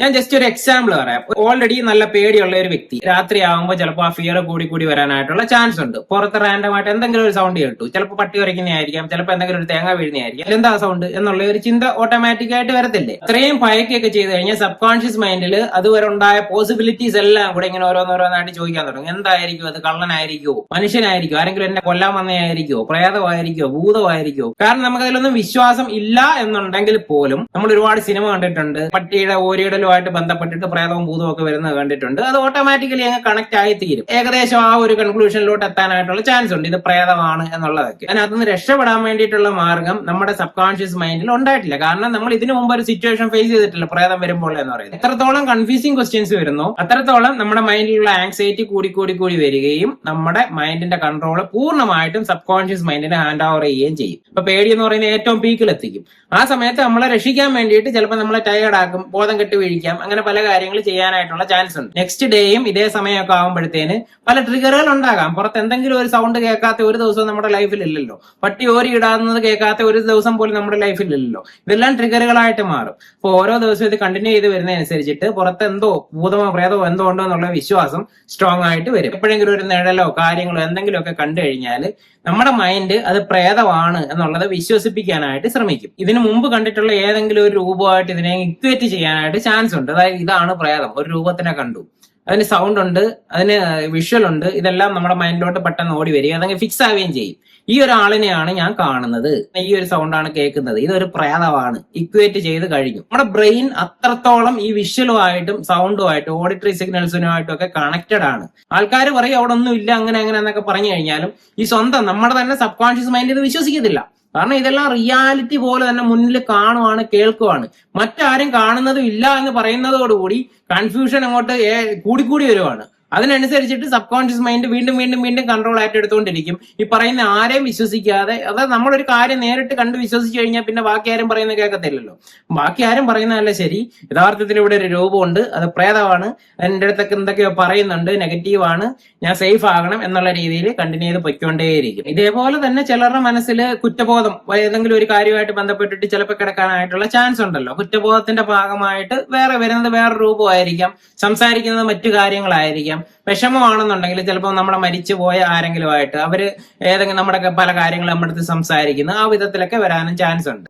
ഞാൻ ജസ്റ്റ് ഒരു എക്സാമ്പിൾ പറയാം. ഓൾറെഡി നല്ല പേടിയുള്ള ഒരു വ്യക്തി. രാത്രി ആകുമ്പോൾ ചിലപ്പോൾ ആ ഫിയർ കൂടി കൂടി വരാനായിട്ടുള്ള ചാൻസ് ഉണ്ട്. പുറത്ത് റാൻഡമായിട്ട് എന്തെങ്കിലും ഒരു സൗണ്ട് കേട്ടു. ചിലപ്പോൾ പട്ടി ഉരയ്ക്കുന്നതായിരിക്കാം ചിലപ്പോൾ എന്തെങ്കിലും ഒരു തേങ്ങ വീഴുന്നതായിരിക്കും. എന്താ സൗണ്ട് എന്നുള്ള ഒരു ചിന്ത ഓട്ടോമാറ്റിക് ആയിട്ട് വരത്തില്ലേ? അത്രയും ഭയക്കൊക്കെ ചെയ്ത് കഴിഞ്ഞാൽ സബ് കോൺഷ്യസ് മൈൻഡിൽ അതുവരെ ഉണ്ടായ പോസിബിലിറ്റീസ് എല്ലാം കൂടെ ഇങ്ങനെ ഓരോന്നോരോന്നായിട്ട് ചോദിക്കാൻ തുടങ്ങും. എന്തായിരിക്കും അത്? കള്ളനായിരിക്കുമോ മനുഷ്യനായിരിക്കോ? ആരെങ്കിലും എന്നെ കൊല്ലാൻ വന്നതായിരിക്കുമോ പ്രേതമായിരിക്കുമോ ഭൂതമായിരിക്കോ? കാരണം നമുക്ക് അതിലൊന്നും വിശ്വാസം ഇല്ല എന്നുണ്ടെങ്കിൽ പോലും നമ്മൾ ഒരുപാട് സിനിമ കണ്ടിട്ടുണ്ട്. പട്ടിയുടെ ഓരിയിടലുമായിട്ട് ബന്ധപ്പെട്ടിട്ട് പ്രേതവും ഭൂതവും ഒക്കെ വരുന്നത് കണ്ടിട്ടുണ്ട്. അത് ഓട്ടോമാറ്റിക്കലി അങ്ങ് കണക്ട് ആയി തീരും. ഏകദേശം ആ ഒരു കൺക്ലൂഷനിലോട്ട് എത്താനായിട്ടുള്ള ചാൻസ് ഉണ്ട്. ഇത് പ്രേതമാണ് എന്നുള്ളതൊക്കെ. അതിനകത്തുനിന്ന് രക്ഷപ്പെടാൻ വേണ്ടിയിട്ടുള്ള മാർഗം നമ്മുടെ സബ് കോൺഷ്യസ് മൈൻഡിൽ ഉണ്ടായിട്ടില്ല. കാരണം നമ്മൾ ഇതിനു മുമ്പ് ഒരു സിറ്റുവേഷൻ ഫേസ് ചെയ്തിട്ടില്ല പ്രേതം വരുമ്പോൾ എന്ന് പറയുന്നത്. എത്രത്തോളം കൺഫ്യൂസിങ് ക്വസ്റ്റ്യൻസ് വരുന്നു അത്രത്തോളം നമ്മുടെ മൈൻഡിലുള്ള ആങ്സൈറ്റി കൂടി കൂടി കൂടി വരികയും നമ്മുടെ മൈൻഡിന്റെ കൺട്രോൾ പൂർണമായിട്ടും സബ് കോൺഷ്യസ് മൈൻഡിനെ ഹാൻഡ് ഓവർ ചെയ്യുകയും ചെയ്യും. ഇപ്പൊ പേടി എന്ന് പറയുന്നത് ഏറ്റവും പീക്കിൽ എത്തിക്കും. ആ സമയത്ത് നമ്മളെ രക്ഷിക്കാൻ വേണ്ടിയിട്ട് ചിലപ്പോൾ നമ്മളെ ടയേർഡ് ആക്കും ബോധം കെട്ട് വീഴിക്കാം അങ്ങനെ പല കാര്യങ്ങൾ ചെയ്യാനായിട്ടുള്ള ചാൻസ് ഉണ്ട്. നെക്സ്റ്റ് ഡേയും ഇതേ സമയമൊക്കെ ആകുമ്പോഴത്തേന് പല ട്രിഗറുകൾ ഉണ്ടാകാം. പുറത്ത് എന്തെങ്കിലും ഒരു സൗണ്ട് കേൾക്കാത്ത ഒരു ദിവസം നമ്മുടെ ലൈഫിൽ ഇല്ലല്ലോ. പട്ടി ഓരി ഇടാവുന്നത് കേൾക്കാത്ത ഒരു ദിവസം പോലും നമ്മുടെ ലൈഫിൽ ഇല്ലല്ലോ. ഇതെല്ലാം ട്രിഗറുകളായിട്ട് മാറും. അപ്പോൾ ഓരോ ദിവസവും ഇത് കണ്ടിന്യൂ ചെയ്ത് വരുന്നതനുസരിച്ചിട്ട് പുറത്ത് എന്തോ ഭൂതമോ പ്രേതമോ എന്തോ ഉണ്ടോ എന്നുള്ള വിശ്വാസം സ്ട്രോങ് ആയിട്ട് വരും. എപ്പോഴെങ്കിലും ഒരു നിഴലോ കാര്യങ്ങളോ എന്തെങ്കിലുമൊക്കെ കണ്ടു കഴിഞ്ഞാൽ നമ്മുടെ മൈൻഡ് അത് പ്രേതമാണ് എന്നുള്ളത് വിശ്വസിപ്പിക്കാനായിട്ട് ശ്രമിക്കും. ഇതിനു മുമ്പ് കണ്ടിട്ടുള്ള ഏതെങ്കിലും ഒരു രൂപമായിട്ട് ഇതിനെ ഇക്വേറ്റ് ചെയ്യാനായിട്ട് ചാൻസ് ഉണ്ട്. അതായത് ഇതാണ് പ്രയാസം. ഒരു രൂപത്തിനെ കണ്ടു. അതിന് സൗണ്ട് ഉണ്ട് അതിന് വിഷ്വൽ ഉണ്ട്. ഇതെല്ലാം നമ്മുടെ മൈൻഡിലോട്ട് പെട്ടെന്ന് ഓടി വരിക അതങ്ങ് ഫിക്സ് ആവുകയും ചെയ്യും. ഈ ഒരാളിനെയാണ് ഞാൻ കാണുന്നത്. ഈ ഒരു സൗണ്ടാണ് കേൾക്കുന്നത്. ഇതൊരു പ്രേതമാണ് ഇക്വേറ്റ് ചെയ്ത് കഴിഞ്ഞു. നമ്മുടെ ബ്രെയിൻ അത്രത്തോളം ഈ വിഷ്വലുമായിട്ടും സൗണ്ടുമായിട്ടും ഓഡിറ്ററി സിഗ്നൽസിനുമായിട്ടും ഒക്കെ കണക്റ്റഡ് ആണ്. ആൾക്കാർ പറയും അവിടെ ഒന്നും ഇല്ല അങ്ങനെ അങ്ങനെ എന്നൊക്കെ പറഞ്ഞു കഴിഞ്ഞാലും ഈ സ്വന്തം നമ്മുടെ തന്നെ സബ് കോൺഷ്യസ് മൈൻഡ് ഇത് വിശ്വസിക്കത്തില്ല. കാരണം ഇതെല്ലാം റിയാലിറ്റി പോലെ തന്നെ മുന്നിൽ കാണുവാണ് കേൾക്കുവാണ്. മറ്റാരും കാണുന്നതും ഇല്ല എന്ന് പറയുന്നതോടുകൂടി കൺഫ്യൂഷൻ അങ്ങോട്ട് കൂടിക്കൂടി വരുവാണ്. അതിനനുസരിച്ചിട്ട് സബ് കോൺഷ്യസ് മൈൻഡ് വീണ്ടും വീണ്ടും വീണ്ടും കൺട്രോൾ ആയിട്ട് എടുത്തുകൊണ്ടിരിക്കും ഈ പറയുന്ന ആരെയും വിശ്വസിക്കാതെ അതായത് നമ്മളൊരു കാര്യം നേരിട്ട് കണ്ട് വിശ്വസിച്ച് കഴിഞ്ഞാൽ പിന്നെ ബാക്കി ആരും പറയുന്ന കേൾക്കത്തില്ലല്ലോ. ബാക്കി ആരും പറയുന്നതല്ല ശരി. യഥാർത്ഥത്തിൽ ഇവിടെ ഒരു രൂപമുണ്ട്. അത് പ്രേതമാണ് എന്റെ അടുത്തൊക്കെ എന്തൊക്കെയോ പറയുന്നുണ്ട്. നെഗറ്റീവ് ആണ്. ഞാൻ സേഫ് ആകണം എന്നുള്ള രീതിയിൽ കണ്ടിന്യൂ ചെയ്ത് പൊയ്ക്കൊണ്ടേയിരിക്കും. ഇതേപോലെ തന്നെ ചിലരുടെ മനസ്സിൽ കുറ്റബോധം ഏതെങ്കിലും ഒരു കാര്യമായിട്ട് ബന്ധപ്പെട്ടിട്ട് ചിലപ്പോൾ കിടക്കാനായിട്ടുള്ള ചാൻസ് ഉണ്ടല്ലോ. കുറ്റബോധത്തിന്റെ ഭാഗമായിട്ട് വേറെ വരുന്നത് വേറെ രൂപമായിരിക്കാം. സംസാരിക്കുന്നത് മറ്റു കാര്യങ്ങളായിരിക്കാം. വിഷമമാണെന്നുണ്ടെങ്കിൽ ചിലപ്പോൾ നമ്മളെ മരിച്ചു പോയ ആരെങ്കിലും ആയിട്ട് അവർ ഏതെങ്കിലും നമ്മുടെ പല കാര്യങ്ങളും നമ്മുടെ അടുത്ത് സംസാരിക്കുന്നു. ആ വിധത്തിലൊക്കെ വരാനും ചാൻസ് ഉണ്ട്.